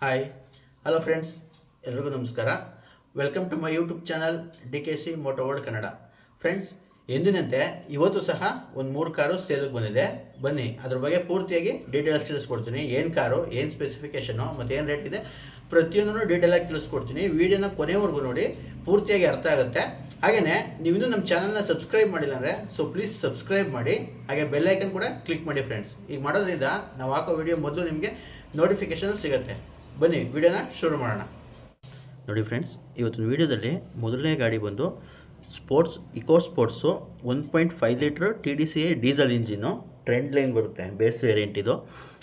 Hi hello friends ಎಲ್ರಿಗೂ ನಮಸ್ಕಾರ. Welcome to my YouTube channel D K C moto world Kannada friends ಎಂದಿನಂತೆ ಇವತ್ತು ಸಹ ಒಂದು ಮೂರು ಕಾರು ಸೇಲ್ಗೆ ಬಂದಿದೆ. ಬನ್ನಿ, ಅದ್ರ ಬಗ್ಗೆ ಪೂರ್ತಿಯಾಗಿ ಡೀಟೇಲ್ಸ್ ತಿಳಿಸ್ಕೊಡ್ತೀನಿ. ಏನು ಕಾರು, ಏನು ಸ್ಪೆಸಿಫಿಕೇಷನು ಮತ್ತು ಏನು ರೇಟ್ ಇದೆ, ಪ್ರತಿಯೊಂದನ್ನು ಡೀಟೇಲಾಗಿ ತಿಳಿಸ್ಕೊಡ್ತೀನಿ. ವಿಡಿಯೋನ ಕೊನೆವರೆಗೂ ನೋಡಿ, ಪೂರ್ತಿಯಾಗಿ ಅರ್ಥ ಆಗುತ್ತೆ. ಹಾಗೆಯೇ ನೀವಿನ್ನೂ ನಮ್ಮ ಚಾನಲ್ನ ಸಬ್ಸ್ಕ್ರೈಬ್ ಮಾಡಿಲ್ಲ ಅಂದರೆ ಸೊ ಪ್ಲೀಸ್ ಸಬ್ಸ್ಕ್ರೈಬ್ ಮಾಡಿ. ಹಾಗೆ ಬೆಲ್ಲೈಕನ್ ಕೂಡ ಕ್ಲಿಕ್ ಮಾಡಿ ಫ್ರೆಂಡ್ಸ್ ಈಗ ಮಾಡೋದ್ರಿಂದ ನಾವು ಹಾಕೋ ವಿಡಿಯೋ ಮೊದಲು ನಿಮಗೆ ನೋಟಿಫಿಕೇಶನ್ ಸಿಗುತ್ತೆ. ಬನ್ನಿ, ವಿಡಿಯೋನ ಶುರು ಮಾಡೋಣ. ನೋಡಿ ಫ್ರೆಂಡ್ಸ್ ಇವತ್ತಿನ ವಿಡಿಯೋದಲ್ಲಿ ಮೊದಲನೇ ಗಾಡಿ ಬಂದು sports eco sports one point five litre T D C A diesel engine trend line ಬರುತ್ತೆ ಬೇಸ್ ವೇರಿಯಂಟ್ ಇದು.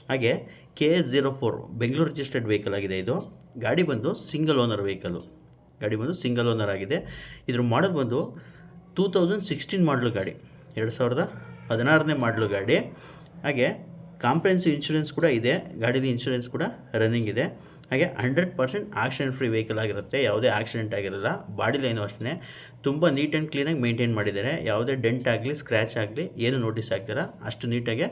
ಹಾಗೆ K S zero four Bengaluru registered vehicle ಆಗಿದೆ ಇದು. ಗಾಡಿ ಬಂದು ಸಿಂಗಲ್ ಓನರ್ ವೆಹಿಕಲು ಗಾಡಿ ಬಂದು ಸಿಂಗಲ್ ಓನರ್ ಆಗಿದೆ. ಇದ್ರ ಮಾಡೋದು ಬಂದು ಟೂ ತೌಸಂಡ್ ಸಿಕ್ಸ್ಟೀನ್ ಮಾಡಲು ಗಾಡಿ, ಎರಡು ಸಾವಿರದ ಹದಿನಾರನೇ ಮಾಡಲು ಗಾಡಿ. ಹಾಗೆ ಕಾಂಪ್ರೆನ್ಸಿವ್ ಇನ್ಶೂರೆನ್ಸ್ ಕೂಡ ಇದೆ. ಗಾಡೀಲಿ ಇನ್ಶೂರೆನ್ಸ್ ಕೂಡ ರನ್ನಿಂಗ್ ಇದೆ. ಹಾಗೆ hundred percent accident free vehicle ಆಗಿರುತ್ತೆ. ಯಾವುದೇ ಆಕ್ಸಿಡೆಂಟ್ ಆಗಿರಲ್ಲ ಬಾಡಿ ಲೈನು ಅಷ್ಟೇ ತುಂಬ ನೀಟ್ ಆ್ಯಂಡ್ ಕ್ಲೀನಾಗಿ ಮೇಂಟೈನ್ ಮಾಡಿದ್ದಾರೆ. ಯಾವುದೇ ಡೆಂಟ್ ಆಗಲಿ ಸ್ಕ್ರ್ಯಾಚ್ ಆಗಲಿ, ಏನು ನೋಟಿಸ್ ಆಗ್ತಿಲ್ಲ ಅಷ್ಟು ನೀಟಾಗಿ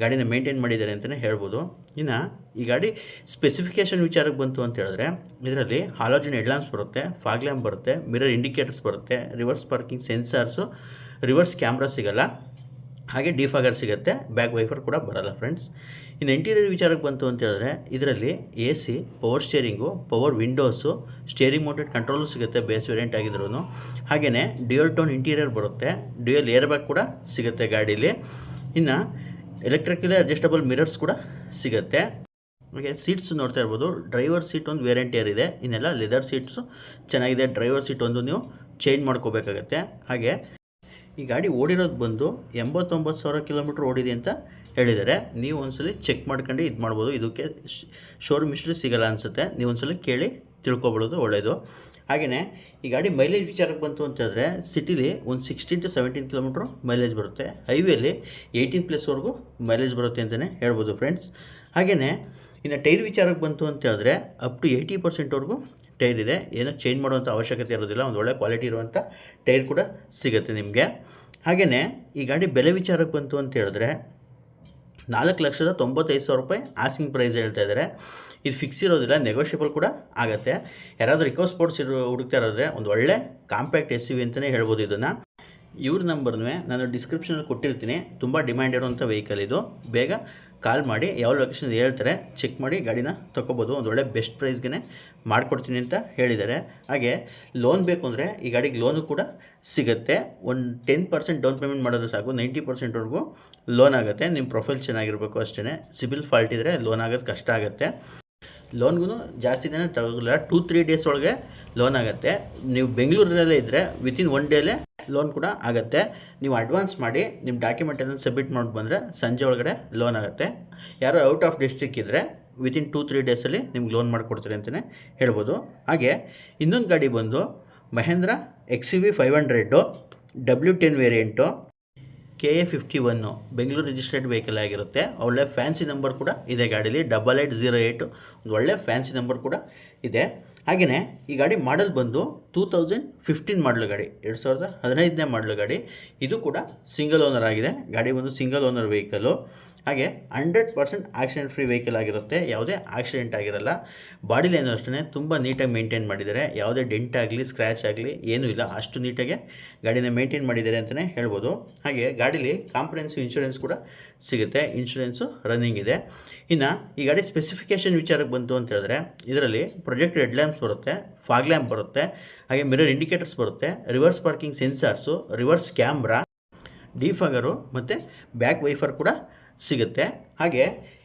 ಗಾಡಿನ ಮೇಂಟೈನ್ ಮಾಡಿದ್ದಾರೆ ಅಂತಲೇ ಹೇಳ್ಬೋದು. ಇನ್ನು ಈ ಗಾಡಿ ಸ್ಪೆಸಿಫಿಕೇಷನ್ ವಿಚಾರಕ್ಕೆ ಬಂತು ಅಂತ ಹೇಳಿದ್ರೆ, ಇದರಲ್ಲಿ ಹಾಲೋಜಿನ್ ಹೆಡ್ಲಾಂಪ್ಸ್ ಬರುತ್ತೆ ಫಾಗ್ಲ್ಯಾಂಪ್ ಬರುತ್ತೆ ಮಿರರ್ ಇಂಡಿಕೇಟರ್ಸ್ ಬರುತ್ತೆ reverse parking sensors reverse camera ಸಿಗಲ್ಲ. ಹಾಗೆ ಡಿಫಾಗರ್ ಸಿಗುತ್ತೆ ಬ್ಯಾಕ್ ವೈಫರ್ ಕೂಡ ಬರಲ್ಲ ಫ್ರೆಂಡ್ಸ್ ಇನ್ನು ಇಂಟೀರಿಯರ್ ವಿಚಾರಕ್ಕೆ ಬಂತು ಅಂತ ಹೇಳಿದ್ರೆ, ಇದರಲ್ಲಿ A C power steering power windows steering mounted control ಸಿಗುತ್ತೆ ಬೇಸ್ ವೇರಿಯಂಟ್ ಆಗಿದ್ರು ಹಾಗೆಯೇ ಡ್ಯೂಯಲ್ ಟೋನ್ ಇಂಟೀರಿಯರ್ ಬರುತ್ತೆ ಡ್ಯೂಯಲ್ ಏರ್ ಬ್ಯಾಗ್ ಕೂಡ ಸಿಗುತ್ತೆ ಗಾಡೀಲಿ. ಇನ್ನು ಎಲೆಕ್ಟ್ರಿಕಲಿ ಅಡ್ಜಸ್ಟಬಲ್ ಮಿರರ್ಸ್ ಕೂಡ ಸಿಗುತ್ತೆ. ಹಾಗೆ ಸೀಟ್ಸ್ ನೋಡ್ತಾ ಇರ್ಬೋದು ಡ್ರೈವರ್ ಸೀಟ್ ಒಂದು ವೇರಿಯಂಟ್ ಏರ್ ಇದೆ, ಇನ್ನೆಲ್ಲ ಲೆದರ್ ಸೀಟ್ಸು ಚೆನ್ನಾಗಿದೆ ಡ್ರೈವರ್ ಸೀಟ್ ಒಂದು ನೀವು ಚೇಂಜ್ ಮಾಡ್ಕೋಬೇಕಾಗತ್ತೆ. ಹಾಗೆ ಈ ಗಾಡಿ ಓಡಿರೋದು ಬಂದು ಎಂಬತ್ತೊಂಬತ್ತು ಸಾವಿರ ಕಿಲೋಮೀಟ್ರ್ ಓಡಿದೆ ಅಂತ ಹೇಳಿದ್ದಾರೆ. ನೀವು ಒಂದ್ಸಲ ಚೆಕ್ ಮಾಡ್ಕೊಂಡು ಇದು ಮಾಡ್ಬೋದು. ಇದಕ್ಕೆ ಶೋರೂಮ್ ಇಷ್ಟು ಸಿಗಲ್ಲ ಅನಿಸುತ್ತೆ. ನೀವು ಒಂದ್ಸಲ ಕೇಳಿ ತಿಳ್ಕೊಬಿಡೋದು ಒಳ್ಳೆಯದು ಹಾಗೆಯೇ ಈ ಗಾಡಿ ಮೈಲೇಜ್ ವಿಚಾರಕ್ಕೆ ಬಂತು ಅಂತ ಹೇಳಿದ್ರೆ ಸಿಟಿಲಿ ಒಂದು sixteen to seventeen kilometre mileage ಬರುತ್ತೆ. ಹೈವೇಲಿ ಏಯ್ಟೀನ್ ಪ್ಲಸ್ವರೆಗೂ ಮೈಲೇಜ್ ಬರುತ್ತೆ ಅಂತಲೇ ಹೇಳ್ಬೋದು ಫ್ರೆಂಡ್ಸ್ ಹಾಗೆಯೇ ಇನ್ನು ಟೈರ್ ವಿಚಾರಕ್ಕೆ ಬಂತು ಅಂತ ಹೇಳಿದ್ರೆ ಅಪ್ ಟು ಏಯ್ಟಿ ಪರ್ಸೆಂಟ್ವರೆಗೂ ಟೈರ್ ಇದೆ. ಏನೋ ಚೇಂಜ್ ಮಾಡುವಂಥ ಅವಶ್ಯಕತೆ ಇರೋದಿಲ್ಲ. ಒಂದು ಒಳ್ಳೆ ಕ್ವಾಲಿಟಿ ಇರುವಂಥ ಟೈರ್ ಕೂಡ ಸಿಗುತ್ತೆ ನಿಮಗೆ. ಹಾಗೆಯೇ ಈ ಗಾಡಿ ಬೆಲೆ ವಿಚಾರಕ್ಕೆ ಬಂತು ಅಂತ ಹೇಳಿದ್ರೆ ನಾಲ್ಕು ಲಕ್ಷದ ತೊಂಬತ್ತೈದು ಸಾವಿರ ರೂಪಾಯಿ ಆಸ್ಕಿಂಗ್ ಪ್ರೈಸ್ ಹೇಳ್ತಾ ಇದ್ದಾರೆ. ಇದು ಫಿಕ್ಸ್ ಇರೋದಿಲ್ಲ ನೆಗೋಷಿಯಬಲ್ ಕೂಡ ಆಗುತ್ತೆ. ಯಾರಾದರೂ ರಿಕೋ ಸ್ಪೋರ್ಟ್ಸ್ ಇರೋ ಹುಡುಕ್ತಾ ಇರೋದ್ರೆ ಒಂದು ಒಳ್ಳೆ ಕಾಂಪ್ಯಾಕ್ಟ್ ಎಸ್ ವಿ ಅಂತಲೇ ಹೇಳ್ಬೋದು ಇದನ್ನು. ಇವ್ರ ನಂಬರ್ನೂ ನಾನು ಡಿಸ್ಕ್ರಿಪ್ಷನಲ್ಲಿ ಕೊಟ್ಟಿರ್ತೀನಿ. ತುಂಬ ಡಿಮ್ಯಾಂಡ್ ಇರುವಂಥ ವೆಹಿಕಲ್ ಇದು. ಬೇಗ ಕಾಲ್ ಮಾಡಿ ಯಾವ ಲೊಕೇಶನ್ ಹೇಳ್ತಾರೆ ಚೆಕ್ ಮಾಡಿ ಗಾಡಿನ ತೊಗೋಬೋದು. ಒಂದು ಒಳ್ಳೆ ಬೆಸ್ಟ್ ಪ್ರೈಸ್ಗೆ ಮಾಡಿಕೊಡ್ತೀನಿ ಅಂತ ಹೇಳಿದ್ದಾರೆ. ಹಾಗೆ ಲೋನ್ ಬೇಕು ಅಂದರೆ ಈ ಗಾಡಿಗೆ ಲೋನು ಕೂಡ ಸಿಗುತ್ತೆ. ಒಂದು ಟೆನ್ ಪರ್ಸೆಂಟ್ ಡೌನ್ ಪೇಮೆಂಟ್ ಮಾಡಿದ್ರೆ ಸಾಕು. ನೈಂಟಿ ಪರ್ಸೆಂಟ್ವರೆಗೂ ಲೋನ್ ಆಗುತ್ತೆ. ನಿಮ್ಮ ಪ್ರೊಫೈಲ್ ಚೆನ್ನಾಗಿರಬೇಕು ಅಷ್ಟೇ ಸಿಬಿಲ್ ಫಾಲ್ಟ್ ಇದ್ದರೆ ಲೋನ್ ಆಗೋದು ಕಷ್ಟ ಆಗುತ್ತೆ. ಲೋನ್ಗೂ ಜಾಸ್ತಿ ದಿನ ತಗೋಲ್ಲ ಟೂ ತ್ರೀ ಡೇಸ್ ಒಳಗೆ ಲೋನ್ ಆಗುತ್ತೆ. ನೀವು ಬೆಂಗಳೂರಲ್ಲೇ ಇದ್ದರೆ ವಿತಿನ್ ಒನ್ ಡೇಲೇ ಲೋನ್ ಕೂಡ ಆಗುತ್ತೆ. ನೀವು ಅಡ್ವಾನ್ಸ್ ಮಾಡಿ ನಿಮ್ಮ ಡಾಕ್ಯುಮೆಂಟನ್ನು ಸಬ್ಮಿಟ್ ಮಾಡಿ ಬಂದರೆ ಸಂಜೆ ಒಳಗಡೆ ಲೋನ್ ಆಗುತ್ತೆ. ಯಾರೋ ಔಟ್ ಆಫ್ ಡಿಸ್ಟ್ರಿಕ್ ಇದ್ದರೆ ವಿತಿನ್ ಟೂ ತ್ರೀ ಡೇಸಲ್ಲಿ ನಿಮ್ಗೆ ಲೋನ್ ಮಾಡಿಕೊಡ್ತಾರೆ ಅಂತಲೇ ಹೇಳ್ಬೋದು. ಹಾಗೆ ಇನ್ನೊಂದು ಗಾಡಿ ಬಂದು Mahindra X V five hundred W ten variant K A fifty one Bengaluru registered vehicle ಆಗಿರುತ್ತೆ. ಒಳ್ಳೆ ಫ್ಯಾನ್ಸಿ ನಂಬರ್ ಕೂಡ ಇದೆ ಗಾಡೀಲಿ. ಡಬಲ್ ಏಯ್ಟ್ ಜೀರೋ ಏಯ್ಟು ಒಂದು ಒಳ್ಳೆ ಫ್ಯಾನ್ಸಿ ನಂಬರ್ ಕೂಡ ಇದೆ. ಹಾಗೆಯೇ ಈ ಗಾಡಿ ಮಾಡಲ್ ಬಂದು ಟೂ ತೌಸಂಡ್ ಫಿಫ್ಟೀನ್ ಮಾಡಲು ಗಾಡಿ, ಎರಡು ಸಾವಿರದ ಹದಿನೈದನೇ ಮಾಡಲು ಗಾಡಿ. ಇದು ಕೂಡ ಸಿಂಗಲ್ ಓನರ್ ಆಗಿದೆ. ಗಾಡಿ ಬಂದು ಸಿಂಗಲ್ ಓನರ್ ವೆಹಿಕಲ್ಲು ಹಾಗೆ hundred percent accident free vehicle ಆಗಿರುತ್ತೆ. ಯಾವುದೇ ಆಕ್ಸಿಡೆಂಟ್ ಆಗಿರಲ್ಲ. ಬಾಡಿ ಲೈನು ಅಷ್ಟೇ ತುಂಬ ನೀಟಾಗಿ ಮೇಂಟೈನ್ ಮಾಡಿದ್ದಾರೆ. ಯಾವುದೇ ಡೆಂಟ್ ಆಗಲಿ ಸ್ಕ್ರ್ಯಾಚ್ ಆಗಲಿ ಏನೂ ಇಲ್ಲ. ಅಷ್ಟು ನೀಟಾಗಿ ಗಾಡಿನ ಮೇಂಟೈನ್ ಮಾಡಿದ್ದಾರೆ ಅಂತಲೇ ಹೇಳ್ಬೋದು. ಹಾಗೆ ಗಾಡೀಲಿ ಕಾಂಪ್ರೆನ್ಸಿವ್ ಇನ್ಶೂರೆನ್ಸ್ ಕೂಡ ಸಿಗುತ್ತೆ. ಇನ್ಶೂರೆನ್ಸು ರನ್ನಿಂಗ್ ಇದೆ. ಇನ್ನು ಈ ಗಾಡಿ ಸ್ಪೆಸಿಫಿಕೇಷನ್ ವಿಚಾರಕ್ಕೆ ಬಂತು ಅಂತ ಹೇಳಿದ್ರೆ, ಇದರಲ್ಲಿ ಪ್ರೊಜೆಕ್ಟ್ ಹೆಡ್ ಲ್ಯಾಂಪ್ಸ್ ಬರುತ್ತೆ. ಫಾಗ್ ಲ್ಯಾಂಪ್ ಬರುತ್ತೆ, ಹಾಗೆ ಮಿರರ್ ಇಂಡಿಕೇಟರ್ಸ್ ಬರುತ್ತೆ reverse parking sensors reverse camera defogger ಮತ್ತು ಬ್ಯಾಕ್ ವೈಫರ್ ಕೂಡ ಸಿಗುತ್ತೆ. ಹಾಗೆ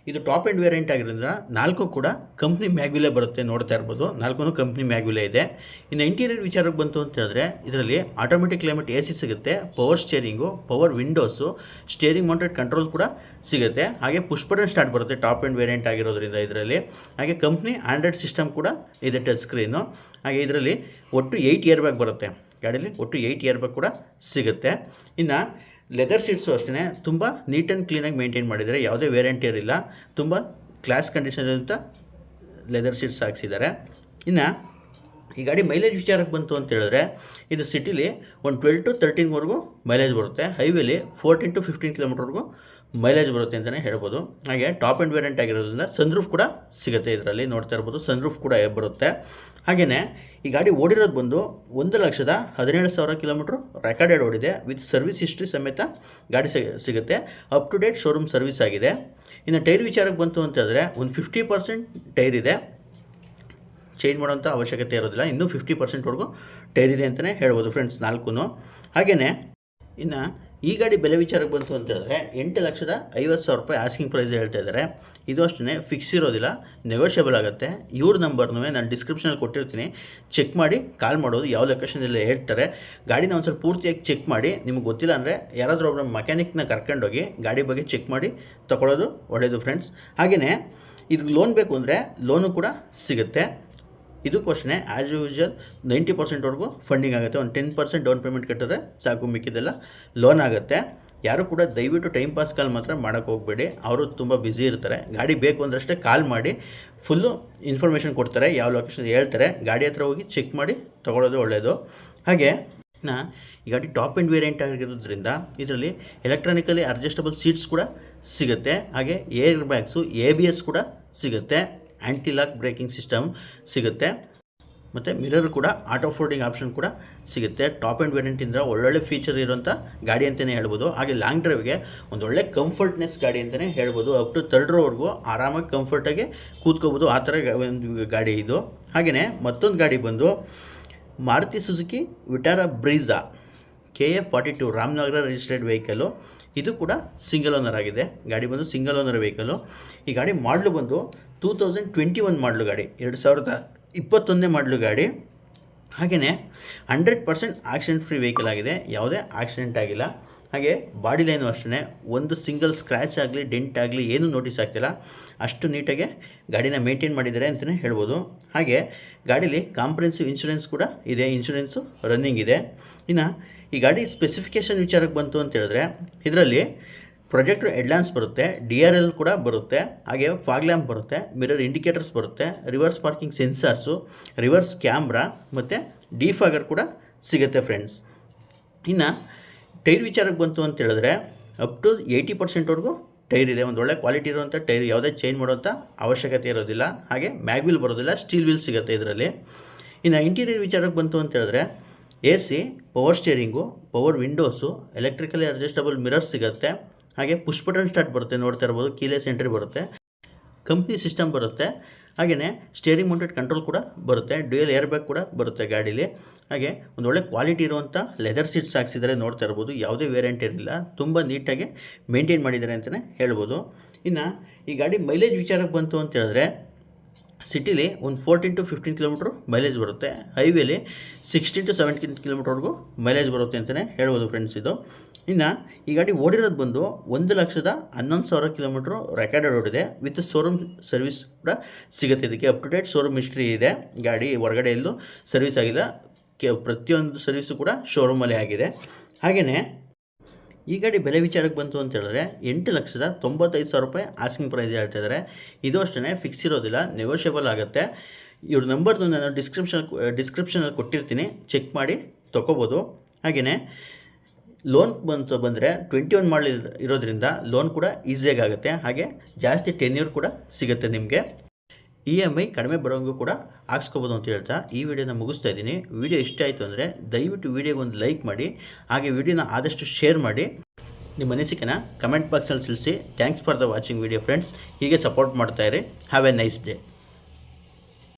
ಇದು ಟಾಪ್ ಆ್ಯಂಡ್ ವೇರಿಯಂಟ್ ಆಗಿರೋದ್ರಿಂದ ನಾಲ್ಕು ಕೂಡ ಕಂಪ್ನಿ ಮ್ಯಾಗ್ವಿಲೇ ಬರುತ್ತೆ ನೋಡ್ತಾ ಇರ್ಬೋದು. ನಾಲ್ಕು ಕಂಪ್ನಿ ಮ್ಯಾಗ್ವಿಲೆ ಇದೆ. ಇನ್ನು ಇಂಟೀರಿಯರ್ ವಿಚಾರಕ್ಕೆ ಬಂತು ಅಂತ ಹೇಳಿದ್ರೆ, ಇದರಲ್ಲಿ ಆಟೋಮೆಟಿಕ್ ಕ್ಲೈಮೇಟ್ ಎ ಸಿಗುತ್ತೆ power steering power windows steering mounted control ಕೂಡ ಸಿಗುತ್ತೆ. ಹಾಗೆ ಪುಷ್ ಸ್ಟಾರ್ಟ್ ಬರುತ್ತೆ ಟಾಪ್ ಆ್ಯಂಡ್ ವೇರಿಯಂಟ್ ಆಗಿರೋದ್ರಿಂದ ಇದರಲ್ಲಿ. ಹಾಗೆ ಕಂಪ್ನಿ ಆಂಡ್ರಾಯ್ಡ್ ಸಿಸ್ಟಮ್ ಕೂಡ ಇದೆ ಟಚ್ ಸ್ಕ್ರೀನು ಹಾಗೆ ಇದರಲ್ಲಿ ಒಟ್ಟು ಏಯ್ಟ್ ಇಯರ್ ಬ್ಯಾಗ್ ಬರುತ್ತೆ. ಗಾಡೀಲಿ ಒಟ್ಟು ಏಯ್ಟ್ ಇಯರ್ ಬ್ಯಾಗ್ ಕೂಡ ಸಿಗುತ್ತೆ. ಇನ್ನು ಲೆದರ್ ಸೀಟ್ಸು ಅಷ್ಟೇ ತುಂಬ ನೀಟ್ ಆ್ಯಂಡ್ ಕ್ಲೀನಾಗಿ ಮೇಂಟೈನ್ ಮಾಡಿದ್ದಾರೆ. ಯಾವುದೇ ವೇರಿಯಂಟ್ ಇಲ್ಲ. ತುಂಬ ಕ್ಲಾಸ್ ಕಂಡೀಷನ್ ಅಂತ ಲೆದರ್ ಸೀಟ್ಸ್ ಹಾಕ್ಸಿದ್ದಾರೆ. ಇನ್ನು ಈ ಗಾಡಿ ಮೈಲೇಜ್ ವಿಚಾರಕ್ಕೆ ಬಂತು ಅಂತ ಹೇಳಿದ್ರೆ, ಇದು ಸಿಟಿಲಿ ಒಂದು ಟ್ವೆಲ್ ಟು ತರ್ಟೀನ್ವರೆಗೂ ಮೈಲೇಜ್ ಬರುತ್ತೆ. ಹೈವೇಲಿ ಫೋರ್ಟೀನ್ ಟು ಫಿಫ್ಟೀನ್ ಕಿಲೋಮೀಟರ್ವರೆಗೂ ಮೈಲೇಜ್ ಬರುತ್ತೆ ಅಂತಲೇ ಹೇಳ್ಬೋದು. ಹಾಗೆ ಟಾಪ್ ಆ್ಯಂಡ್ ವೇರಿಯಂಟ್ ಆಗಿರೋದ್ರಿಂದ ಸನ್ರೂಫ್ ಕೂಡ ಸಿಗುತ್ತೆ ಇದರಲ್ಲಿ. ನೋಡ್ತಾ ಇರ್ಬೋದು ಸನ್ರೂಫ್ ಕೂಡ ಬರುತ್ತೆ. ಹಾಗೆಯೇ ಈ ಗಾಡಿ ಓಡಿರೋದು ಬಂದು ಒಂದು ಲಕ್ಷದ ಹದಿನೇಳು ಸಾವಿರ ಕಿಲೋಮೀಟ್ರ್ ರೆಕಾರ್ಡೆಡ್ ಓಡಿದೆ ವಿತ್ ಸರ್ವಿಸ್ ಹಿಸ್ಟ್ರಿ ಸಮೇತ ಗಾಡಿ ಸಿಗುತ್ತೆ. Up to date showroom service ಆಗಿದೆ. ಇನ್ನು ಟೈರ್ ವಿಚಾರಕ್ಕೆ ಬಂತು ಅಂತ ಹೇಳಿದ್ರೆ ಒಂದು ಫಿಫ್ಟಿ ಪರ್ಸೆಂಟ್ ಟೈರ್ ಇದೆ. ಚೇಂಜ್ ಮಾಡೋಂಥ ಅವಶ್ಯಕತೆ ಇರೋದಿಲ್ಲ. ಇನ್ನೂ ಫಿಫ್ಟಿ ಪರ್ಸೆಂಟ್ವರೆಗೂ ಟೈರ್ ಇದೆ ಅಂತಲೇ ಹೇಳ್ಬೋದು ಫ್ರೆಂಡ್ಸ್ ನಾಲ್ಕು ಹಾಗೆಯೇ ಇನ್ನು ಈ ಗಾಡಿ ಬೆಲೆ ವಿಚಾರಕ್ಕೆ ಬಂತು ಅಂತ ಹೇಳಿದ್ರೆ ಎಂಟು ಲಕ್ಷದ ಐವತ್ತು ಸಾವಿರ ರೂಪಾಯಿ ಆಸ್ಕಿಂಗ್ ಪ್ರೈಸ್ ಹೇಳ್ತಾ ಇದ್ದಾರೆ. ಇದು ಅಷ್ಟೇ ಫಿಕ್ಸ್ ಇರೋದಿಲ್ಲ ನೆಗೋಷಿಯಬಲ್ ಆಗುತ್ತೆ. ಇವ್ರ ನಂಬರ್ನೂ ನಾನು ಡಿಸ್ಕ್ರಿಪ್ಷನಲ್ಲಿ ಕೊಟ್ಟಿರ್ತೀನಿ. ಚೆಕ್ ಮಾಡಿ ಕಾಲ್ ಮಾಡೋದು ಯಾವ ಲೊಕೇಶನಲ್ಲಿ ಹೇಳ್ತಾರೆ. ಗಾಡಿನ ಒಂದು ಸ್ವಲ್ಪ ಪೂರ್ತಿಯಾಗಿ ಚೆಕ್ ಮಾಡಿ. ನಿಮ್ಗೆ ಗೊತ್ತಿಲ್ಲ ಅಂದರೆ ಯಾರಾದರೂ ಒಬ್ಬರ ಮೆಕ್ಯಾನಿಕ್ನ ಕರ್ಕೊಂಡೋಗಿ ಗಾಡಿ ಬಗ್ಗೆ ಚೆಕ್ ಮಾಡಿ ತೊಗೊಳೋದು ಒಳ್ಳೆಯದು ಫ್ರೆಂಡ್ಸ್ ಹಾಗೆಯೇ ಇದು ಲೋನ್ ಬೇಕು ಅಂದರೆ ಲೋನು ಕೂಡ ಸಿಗುತ್ತೆ. ಇದಕ್ಕೂ ಅಷ್ಟೇ ಆ್ಯಸ್ ಯೂಶಲ್ ನೈಂಟಿ ಪರ್ಸೆಂಟ್ವರೆಗೂ ಫಂಡಿಂಗ್ ಆಗುತ್ತೆ. ಒಂದು ಟೆನ್ ಪರ್ಸೆಂಟ್ ಡೌನ್ ಪೇಮೆಂಟ್ ಕಟ್ಟಿದ್ರೆ ಸಾಕು ಮಿಕ್ಕಿದೆಲ್ಲ ಲೋನ್ ಆಗುತ್ತೆ. ಯಾರು ಕೂಡ ದಯವಿಟ್ಟು ಟೈಮ್ ಪಾಸ್ ಕಾಲ್ ಮಾತ್ರ ಮಾಡೋಕ್ಕೆ ಹೋಗಬೇಡಿ. ಅವರು ತುಂಬ ಬ್ಯುಸಿ ಇರ್ತಾರೆ. ಗಾಡಿ ಬೇಕು ಅಂದ್ರಷ್ಟೇ ಕಾಲ್ ಮಾಡಿ ಫುಲ್ಲು ಇನ್ಫಾರ್ಮೇಷನ್ ಕೊಡ್ತಾರೆ, ಯಾವ ಲೊಕೇಶನ್ ಹೇಳ್ತಾರೆ. ಗಾಡಿ ಹತ್ರ ಹೋಗಿ ಚೆಕ್ ಮಾಡಿ ತೊಗೊಳೋದು ಒಳ್ಳೆಯದು ಹಾಗೆ, ನಾ, ಈ ಗಾಡಿ ಟಾಪ್ ಎಂಡ್ ವೇರಿಯಂಟ್ ಆಗಿರೋದ್ರಿಂದ ಇದರಲ್ಲಿ ಎಲೆಕ್ಟ್ರಾನಿಕಲಿ ಅಡ್ಜಸ್ಟಬಲ್ ಸೀಟ್ಸ್ ಕೂಡ ಸಿಗುತ್ತೆ. ಹಾಗೆ air bags A B S ಕೂಡ ಸಿಗುತ್ತೆ. ಆ್ಯಂಟಿ ಲಾಕ್ ಬ್ರೇಕಿಂಗ್ ಸಿಸ್ಟಮ್ ಸಿಗುತ್ತೆ. ಮತ್ತು ಮಿರರ್ ಕೂಡ ಆಟೋ ಫೋಲ್ಡಿಂಗ್ ಆಪ್ಷನ್ ಕೂಡ ಸಿಗುತ್ತೆ. ಟಾಪ್ ಆ್ಯಂಡ್ ವೇರಿಯಂಟಿಂದ ಒಳ್ಳೊಳ್ಳೆ ಫೀಚರ್ ಇರುವಂಥ ಗಾಡಿ ಅಂತಲೇ ಹೇಳ್ಬೋದು. ಹಾಗೆ ಲಾಂಗ್ ಡ್ರೈವ್ಗೆ ಒಂದೊಳ್ಳೆ ಕಂಫರ್ಟ್ನೆಸ್ ಗಾಡಿ ಅಂತಲೇ ಹೇಳ್ಬೋದು. ಅಪ್ ಟು ತರ್ಡ್ ರೋವರೆಗೂ ಆರಾಮಾಗಿ ಕಂಫರ್ಟಾಗಿ ಕೂತ್ಕೋಬೋದು. ಆ ಥರ ಒಂದು ಗಾಡಿ ಇದು. ಹಾಗೆಯೇ ಮತ್ತೊಂದು ಗಾಡಿ ಬಂದು Maruti Suzuki Vitara Brezza K A forty two Ramanagara registered vehicle ಇದು ಕೂಡ ಸಿಂಗಲ್ ಓನರ್ ಆಗಿದೆ. ಗಾಡಿ ಬಂದು ಸಿಂಗಲ್ ಓನರ್ ವೆಹಿಕಲು ಈ ಗಾಡಿ ಮಾಡಲು ಬಂದು ಟೂ ತೌಸಂಡ್ ಟ್ವೆಂಟಿ ಒನ್ ಮಾಡಲು ಗಾಡಿ, ಎರಡು ಸಾವಿರದ ಇಪ್ಪತ್ತೊಂದನೇ ಮಾಡಲು ಗಾಡಿ. ಹಾಗೆಯೇ hundred percent accident free vehicle ಆಗಿದೆ, ಯಾವುದೇ ಆಕ್ಸಿಡೆಂಟ್ ಆಗಿಲ್ಲ. ಹಾಗೆ ಬಾಡಿ ಲೈನು ಅಷ್ಟೇ ಒಂದು ಸಿಂಗಲ್ ಸ್ಕ್ರ್ಯಾಚ್ ಆಗಲಿ ಡೆಂಟ್ ಆಗಲಿ, ಏನೂ ನೋಟಿಸ್ ಆಗ್ತಿಲ್ಲ. ಅಷ್ಟು ನೀಟಾಗಿ ಗಾಡಿನ ಮೇಂಟೈನ್ ಮಾಡಿದ್ದಾರೆ ಅಂತಲೇ ಹೇಳ್ಬೋದು. ಹಾಗೆ ಗಾಡೀಲಿ ಕಾಂಪ್ರೆನ್ಸಿವ್ ಇನ್ಶೂರೆನ್ಸ್ ಕೂಡ ಇದೆ ಇನ್ಶೂರೆನ್ಸು ರನ್ನಿಂಗ್ ಇದೆ. ಇನ್ನು ಈ ಗಾಡಿ ಸ್ಪೆಸಿಫಿಕೇಷನ್ ವಿಚಾರಕ್ಕೆ ಬಂತು ಅಂತ ಹೇಳಿದ್ರೆ, ಇದರಲ್ಲಿ ಪ್ರೊಜೆಕ್ಟರ್ ಹೆಡ್ಲ್ಯಾಂಪ್ಸ್ ಬರುತ್ತೆ, ಡಿ ಆರ್ ಎಲ್ ಕೂಡ ಬರುತ್ತೆ, ಹಾಗೆ ಫಾಗ್ ಲ್ಯಾಂಪ್ ಬರುತ್ತೆ, ಮಿರರ್ ಇಂಡಿಕೇಟರ್ಸ್ ಬರುತ್ತೆ, reverse parking sensors, reverse camera ಮತ್ತು ಡಿಫಾಗರ್ ಕೂಡ ಸಿಗುತ್ತೆ ಫ್ರೆಂಡ್ಸ್. ಇನ್ನು ಟೈರ್ ವಿಚಾರಕ್ಕೆ ಬಂತು ಅಂತ ಹೇಳಿದ್ರೆ, ಅಪ್ ಟು ಏಯ್ಟಿ ಪರ್ಸೆಂಟ್ವರೆಗೂ ಟೈರ್ ಇದೆ. ಒಂದು ಒಳ್ಳೆ ಕ್ವಾಲಿಟಿ ಇರುವಂಥ ಟೈರ್ ಯಾವುದೇ ಚೇಂಜ್ ಮಾಡುವಂಥ ಅವಶ್ಯಕತೆ ಇರೋದಿಲ್ಲ. ಹಾಗೆ ಮ್ಯಾಗ್ ವಿಲ್ ಬರೋದಿಲ್ಲ, ಸ್ಟೀಲ್ ವೀಲ್ ಸಿಗುತ್ತೆ ಇದರಲ್ಲಿ. ಇನ್ನು ಇಂಟೀರಿಯರ್ ವಿಚಾರಕ್ಕೆ ಬಂತು ಅಂತ ಹೇಳಿದ್ರೆ, A C, power steering, power windows, electrically adjustable mirror ಸಿಗುತ್ತೆ. ಹಾಗೆ ಪುಷ್ ಸ್ಟಾರ್ಟ್ ಬರುತ್ತೆ, ನೋಡ್ತಾ ಇರ್ಬೋದು ಕೀಲೆಸ್ ಎಂಟ್ರಿ ಬರುತ್ತೆ ಕಂಪ್ನಿ ಸಿಸ್ಟಮ್ ಬರುತ್ತೆ ಹಾಗೆಯೇ ಸ್ಟೇರಿಂಗ್ ಮೌಂಟೆಡ್ ಕಂಟ್ರೋಲ್ ಕೂಡ ಬರುತ್ತೆ ಡ್ಯೂಯಲ್ ಏರ್ ಬ್ಯಾಗ್ ಕೂಡ ಬರುತ್ತೆ ಗಾಡೀಲಿ. ಹಾಗೆ ಒಂದು ಒಳ್ಳೆ ಕ್ವಾಲಿಟಿ ಇರುವಂಥ ಲೆದರ್ ಸೀಟ್ಸ್ ಹಾಕ್ಸಿದ್ದಾರೆ ನೋಡ್ತಾ ಇರ್ಬೋದು, ಯಾವುದೇ ವೇರಿಯಂಟ್ ಇರಲಿಲ್ಲ ತುಂಬ ನೀಟಾಗಿ ಮೇಂಟೈನ್ ಮಾಡಿದ್ದಾರೆ ಅಂತಲೇ ಹೇಳ್ಬೋದು. ಇನ್ನು ಈ ಗಾಡಿ ಮೈಲೇಜ್ ವಿಚಾರಕ್ಕೆ ಬಂತು ಅಂತ ಹೇಳಿದ್ರೆ ಸಿಟಿಲಿ ಒಂದು fourteen to fifteen kilometre mileage ಬರುತ್ತೆ. ಹೈವೇಲಿ ಸಿಕ್ಸ್ಟೀನ್ ಟು ಸೆವೆಂಟೀನ್ ಕಿಲೋಮೀಟ್ರ್ವರೆಗೂ ಮೈಲೇಜ್ ಬರುತ್ತೆ ಅಂತಲೇ ಹೇಳ್ಬೋದು ಫ್ರೆಂಡ್ಸ್ ಇದು. ಇನ್ನು ಈ ಗಾಡಿ ಓಡಿರೋದು ಬಂದು ಒಂದು ಲಕ್ಷದ ಹನ್ನೊಂದು ಸಾವಿರ ಕಿಲೋಮೀಟ್ರು ರೆಕಾರ್ಡೆಡ್ ಓಡಿದೆ ವಿತ್ ಶೋರೂಮ್ ಸರ್ವಿಸ್ ಕೂಡ ಸಿಗುತ್ತೆ. ಇದಕ್ಕೆ up to date showroom history ಇದೆ. ಗಾಡಿ ಹೊರಗಡೆ ಎಲ್ಲೂ ಸರ್ವಿಸ್ ಆಗಿಲ್ಲ. ಕೆ ಪ್ರತಿಯೊಂದು ಸರ್ವಿಸು ಕೂಡ ಶೋರೂಮಲ್ಲೇ ಆಗಿದೆ. ಹಾಗೆಯೇ ಈ ಗಾಡಿ ಬೆಲೆ ವಿಚಾರಕ್ಕೆ ಬಂತು ಅಂತ ಹೇಳಿದ್ರೆ ಎಂಟು ಲಕ್ಷದ ತೊಂಬತ್ತೈದು ಸಾವಿರ ರೂಪಾಯಿ ಆಸ್ಕಿಂಗ್ ಪ್ರೈಸ್ ಹೇಳ್ತಾ ಇದ್ದಾರೆ ಇದು ಅಷ್ಟೇ ಫಿಕ್ಸ್ ಇರೋದಿಲ್ಲ ನೆಗೋಷಿಯಬಲ್ ಆಗುತ್ತೆ. ಇವ್ರ ನಂಬರ್ದು ನಾನು ಡಿಸ್ಕ್ರಿಪ್ಷನ್ ಡಿಸ್ಕ್ರಿಪ್ಷನಲ್ಲಿ ಕೊಟ್ಟಿರ್ತೀನಿ ಚೆಕ್ ಮಾಡಿ ತೊಗೋಬೋದು. ಹಾಗೆಯೇ ಲೋನ್ ಬಂತು ಬಂದರೆ ಟ್ವೆಂಟಿ ಒನ್ ಮಾಡಲ್ ಇರೋದ್ರಿಂದ ಲೋನ್ ಕೂಡ ಈಸಿಯಾಗಿ ಆಗುತ್ತೆ. ಹಾಗೆ ಜಾಸ್ತಿ ಟೆನ್ಯೂರ್ ಕೂಡ ಸಿಗುತ್ತೆ ನಿಮಗೆ. ಇ ಎಂ ಐ ಕಡಿಮೆ ಬರೋಂಗೂ ಕೂಡ ಹಾಕ್ಸ್ಕೋಬೋದು ಅಂತ ಹೇಳ್ತಾ ಈ ವಿಡಿಯೋನ ಮುಗಿಸ್ತಾ ಇದ್ದೀನಿ. ವಿಡಿಯೋ ಇಷ್ಟ ಆಯಿತು ಅಂದರೆ ದಯವಿಟ್ಟು ವಿಡಿಯೋಗೆ ಒಂದು ಲೈಕ್ ಮಾಡಿ, ಹಾಗೆ ವಿಡಿಯೋನ ಆದಷ್ಟು ಶೇರ್ ಮಾಡಿ. ನಿಮ್ಮ ಅನಿಸಿಕೆನ ಕಮೆಂಟ್ ಬಾಕ್ಸಲ್ಲಿ ತಿಳಿಸಿ. Thanks for the watching video friends ಹೀಗೆ ಸಪೋರ್ಟ್ ಮಾಡ್ತಾಯಿರಿ ಹ್ಯಾವ್ ಎ ನೈಸ್ ಡೇ